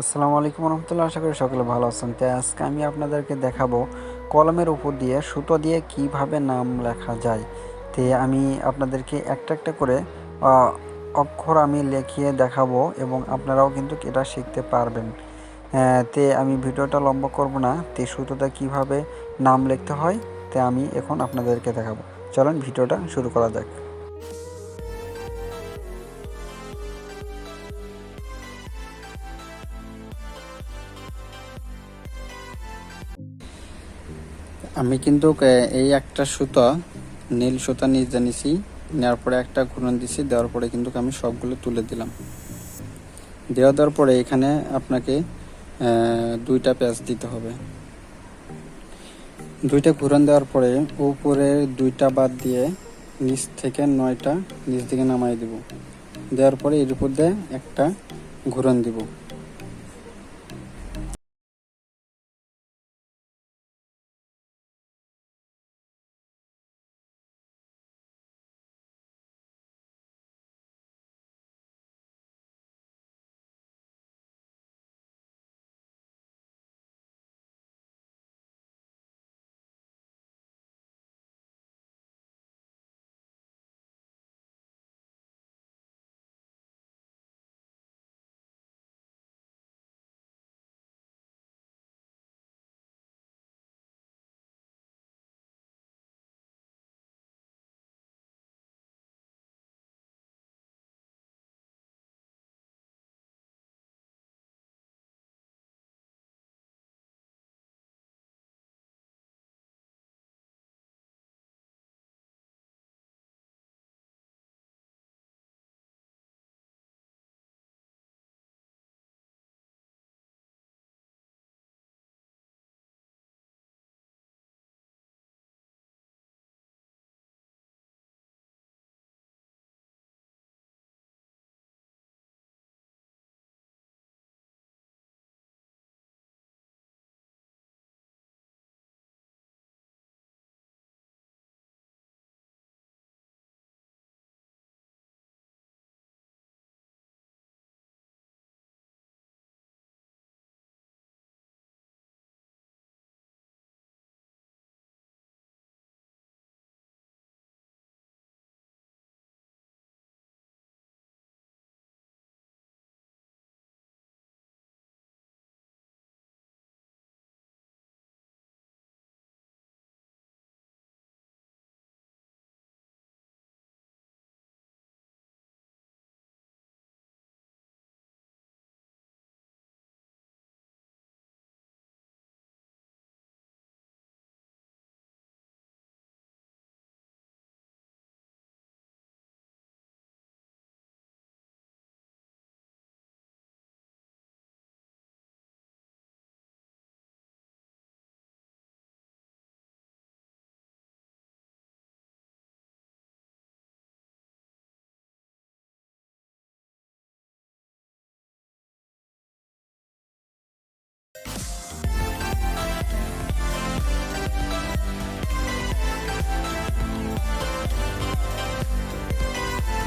আসসালামু আলাইকুম রহমতুল্লাহ, আশা করি সকলে ভালো আছেন। তাই আজকে আমি আপনাদেরকে দেখাবো কলমের উপর দিয়ে, সুতো দিয়ে কীভাবে নাম লেখা যায়। তে আমি আপনাদেরকে একটা একটা করে অক্ষর আমি লেখিয়ে দেখাবো এবং আপনারাও কিন্তু এটা শিখতে পারবেন। তে আমি ভিডিওটা লম্বা করব না। তে সুতোতে কীভাবে নাম লিখতে হয়, তে আমি এখন আপনাদেরকে দেখাবো। চলেন ভিডিওটা শুরু করা যাক। আমি কিন্তু এই একটা সুতা, নীল সুতা নিয়ে জানিছি, নেওয়ার পরে একটা ঘুরন দিছি, দেওয়ার পরে কিন্তু আমি সবগুলো তুলে দিলাম। দেওয়া দেওয়ার পরে এখানে আপনাকে দুইটা প্যাচ দিতে হবে। দুইটা ঘুরন দেওয়ার পরে উপরে দুইটা বাদ দিয়ে নিচ থেকে নয়টা নিচ দিকে নামাই দিব। দেওয়ার পরে এর উপর দিয়ে একটা ঘুরন দিব।